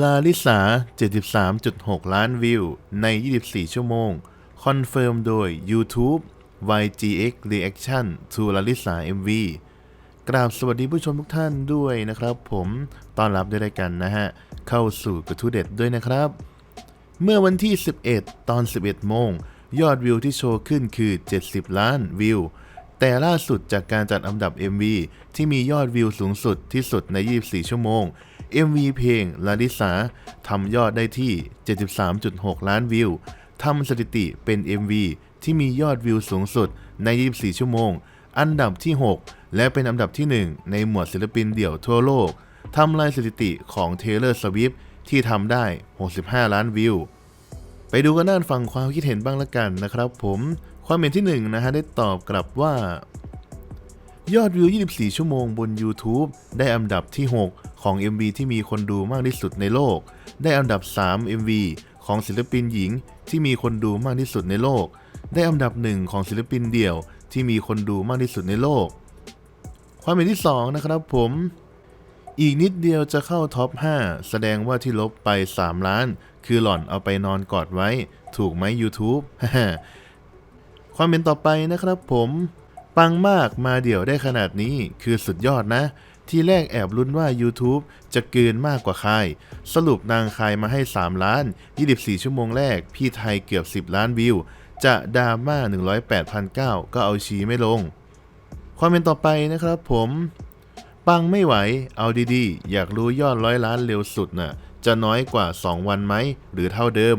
ลาลิสา 73.6 ล้านวิว ใน 24 ชั่วโมง คอนเฟิร์มโดย YouTube YGX Reaction to ลาลิสา MV กราบสวัสดีผู้ชมทุกท่านด้วยนะครับ ผมต้อนรับด้วยรายกันนะฮะ เข้าสู่กระทู้เด็ดด้วยนะครับ เมื่อวันที่ 11 ตอน 11 โมง ยอดวิวที่โชว์ขึ้นคือ 70 ล้านวิว แต่ล่าสุดจากการจัดอันดับ MV ที่มียอดวิวสูงสุดที่สุดใน 24 ชั่วโมง MV เพลงลาดิสาทำยอดได้ที่ 73.6 ล้านวิวทำสถิติเป็น MV ที่มียอดวิวสูงสุดใน 24 ชั่วโมง อันดับที่ 6 และเป็นอันดับที่ 1 ในหมวดศิลปินเดี่ยวทั่วโลก ทำลายสถิติของ Taylor Swift ที่ทำได้ 65 ล้านวิว ไปดูกันด้านฝั่งความคิดเห็นบ้างละกันนะครับผม ความเห็นที่1นะฮะได้ตอบกลับว่า ยอดวิว 24 ชั่วโมงบน YouTube ได้อันดับที่ 6 ของ MV ที่มีคนดูมากที่สุดในโลก ได้อันดับ 3 MV ของศิลปินหญิงที่มีคนดูมากที่สุดในโลก ได้อันดับหนึ่งของศิลปินเดี่ยวที่มีคนดูมากที่สุดในโลก ความเห็นที่ 2 นะครับผม อีกนิดเดียวจะเข้าท็อป 5 แสดงว่าที่ลบไป 3 ล้าน คือหล่อนเอาไปนอนกอดไว้ ถูกไหม YouTube ความเป็นต่อไปนะครับผม ปังมากมาเดี่ยวได้ขนาดนี้คือสุดยอดนะ ที่แรกแอบลุ้นว่า YouTube จะเกินมากกว่าใครสรุปนางคายมาให้ 3 ล้าน 24 ชั่วโมงแรก พี่ไทยเกือบ 10 ล้านวิว จะดราม่า108,900ก็เอาชี้ไม่ลง ความเป็นต่อไปนะครับผม ปังไม่ไหว เอาดีๆ อยากรู้ยอดร้อยล้านเร็วสุดน่ะ จะน้อยกว่า 2 วันไหม หรือเท่าเดิม